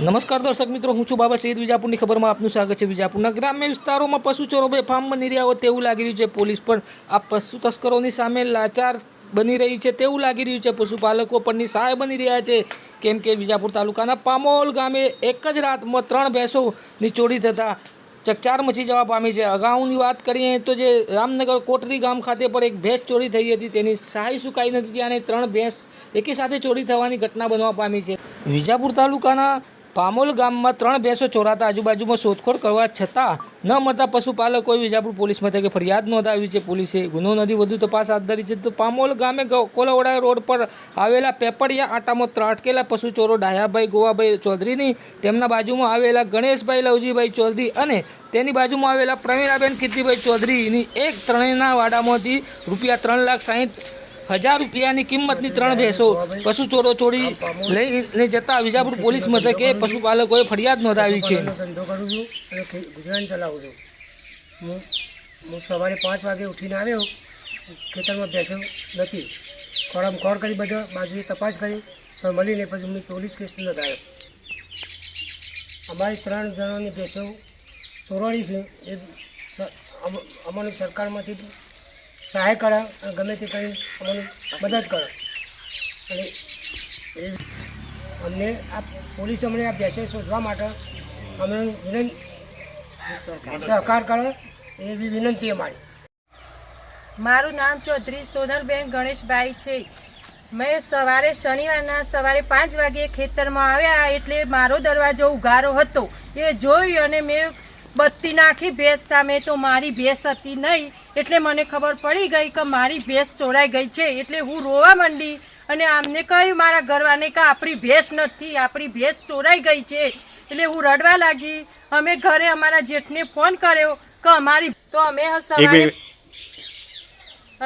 નમસ્કાર દર્શક મિત્રો, હું છું બાબા સઈદ વિજાપુરની ખબરમાં આપનું સ્વાગત છે. વિજાપુરના ગ્રામ્ય વિસ્તારોમાં પશુ ચોરો બેફામ બની રહ્યા હોય તેવું લાગી રહ્યું છે. પોલીસ પણ આ પશુ તસ્કરોની સામે લાચાર બની રહી છે તેવું લાગી રહ્યું છે. પશુપાલકો પરની સહાય બની રહ્યા છે. કેમ કે વિજાપુર તાલુકાના પામોલ ગામે એક જ રાતમાં ત્રણ ભેંસોની ચોરી થતાં ચકચાર મચી જવા પામી છે. અગાઉની વાત કરીએ તો જે રામનગર કોટરી ગામ ખાતે પર એક ભેંસ ચોરી થઈ હતી. તેની સહાય સુકાઈ નથી. ત્યાં ત્રણ ભેંસ એકી સાથે ચોરી થવાની ઘટના બનવા પામી છે. વિજાપુર તાલુકાના પામોલ ગામમાં ત્રણ ભેંસો ચોરાતા આજુબાજુમાં શોધખોળ કરવા છતાં ન મળતા પશુપાલકોએ વિજાપુર પોલીસ મથકે ફરિયાદ નોંધાવી છે. પોલીસે ગુનો નોંધી વધુ તપાસ હાથ ધરી છે. તો પામોલ ગામે કોલાવડા રોડ પર આવેલા પેપડિયા આટામાં ત્રાટકેલા પશુ ચોરો ડાયાભાઈ ગોવાભાઈ ચૌધરીની, તેમના બાજુમાં આવેલા ગણેશભાઈ લવજીભાઈ ચૌધરી અને તેની બાજુમાં આવેલા પ્રવીણાબેન કીર્તિભાઈ ચૌધરીની એક ત્રણેયના વાડામાંથી રૂપિયા ત્રણ લાખ સાહીઠ હજાર રૂપિયાની કિંમતની ત્રણ ભેંસો પશુ ચોરો ચોરી લઈને જતા વિજાપુર પોલીસ મથકે પશુપાલકોએ ફરિયાદ નોંધાવી છે. હું ધંધો કરું છું અને ગુજરાન ચલાવું છું. હું હું સવારે પાંચ વાગે ઉઠીને આવ્યો. ખેતરમાં બેસ્યો નથી. ખોરામ ખોર કરી બધો બાજુએ તપાસ કરી. તો મળીને પછી મેં પોલીસ કેસ નોંધાયો. અમારી ત્રણ જણાની ભેંસો ચોરાણી છે. એ અમારી સરકારમાંથી સહાય કરો, ગમે તે કરી અમને મદદ કરો. અને અમને આ પોલીસ અમને આ ભેંસો શોધવા માટે અમને વિનંતી સહકાર કરો, એવી વિનંતી અમારી. મારું નામ ચૌધરી સોનલબેન ગણેશભાઈ છે. મેં સવારે શનિવારના સવારે પાંચ વાગે ખેતરમાં આવ્યા એટલે મારો દરવાજો ઉઘારો હતો. એ જોઈ અને મેં બત્તી નાખી, ભેંસ સામે તો મારી ભેંસ હતી નહીં. એટલે મને ખબર પડી ગઈ કે મારી ભેંસ ચોરાઈ ગઈ છે. એટલે હું રોવા માંડી અને આમને કહ્યું મારા ઘરવાને કે આપણી ભેંસ નથી આપણી ભેંસ ચોરાઈ ગઈ છે. એટલે હું રડવા લાગી. અમે ઘરે અમારા જેઠને ફોન કર્યો કે અમારી તો અમે સવારે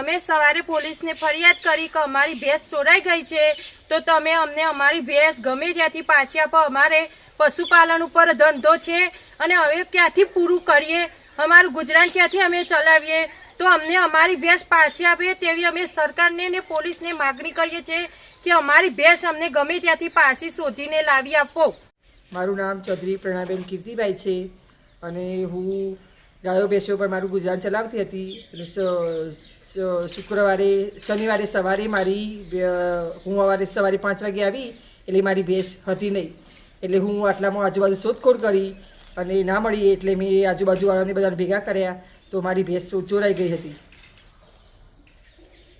અમે સવારે પોલીસને ફરિયાદ કરી કે અમારી ભેંસ ચોરાઈ ગઈ છે. તો તમે અમને અમારી ભેંસ ગમે ત્યાંથી પાછી આપો. અમારે પશુપાલન ઉપર ધંધો છે અને હવે ક્યાંથી પૂરું કરીએ? અમારું ગુજરાન ક્યાંથી અમે ચલાવીએ? તો અમને અમારી ભેંસ પાછી આપે તેવી અમે સરકારને ને પોલીસને માગણી કરીએ છીએ કે અમારી ભેંસ અમને ગમે ત્યાંથી પાછી શોધીને લાવી આપો. મારું નામ ચૌધરી પ્રણાબેન કીર્તિભાઈ છે અને હું ગાયો ભેંસો પર મારું ગુજરાન ચલાવતી હતી શુક્રવારે, શનિવારે સવારે મારી હું સવારે સવારે પાંચ વાગે આવી એટલે મારી ભેંસ હતી નહીં. એટલે હું આટલામાં આજુબાજુ શોધખોળ કરી અને ના મળી એટલે મેં આજુબાજુવાળાને બધાને ભેગા કર્યા. તો મારી ભેંસ ચોરાઈ ગઈ હતી.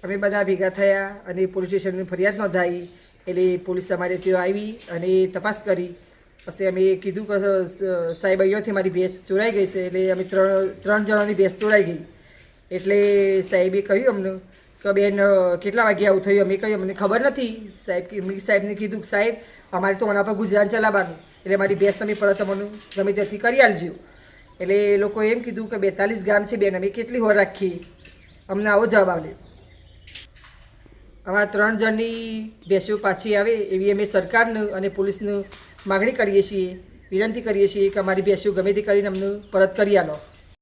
અમે બધા ભેગા થયા અને પોલીસ સ્ટેશનની ફરિયાદ નોંધાવી એટલે પોલીસ અમારે ત્યાં આવી અને તપાસ કરી. પછી અમે કીધું કે સાહેબ, અહીંયાથી મારી ભેંસ ચોરાઈ ગઈ છે. એટલે અમે ત્રણ ત્રણ જણાની ભેંસ ચોરાઈ ગઈ. એટલે સાહેબે કહ્યું અમને કે, બેન, કેટલા વાગે આવું થયું? અમે કહ્યું, અમને ખબર નથી. સાહેબ કે- સાહેબને કીધું સાહેબ, અમારે તો આના પર ગુજરાન ચલાવવાનું. એટલે મારી ભેંસ તમે પરત અમને ગમે ત્યાંથી કરી આલજો. એટલે એ લોકો એમ કીધું કે બેતાલીસ ગામ છે બેન, અમે કેટલી હોર રાખી અમને આવો જવાબ આવે આવા ત્રણ જણની ભેંસો પાછી આવે એવી અમે સરકારને અને પોલીસનું માગણી કરીએ છીએ, વિનંતી કરીએ છીએ કે અમારી ભેંસો ગમે તે કરીને અમને પરત કરી આલો.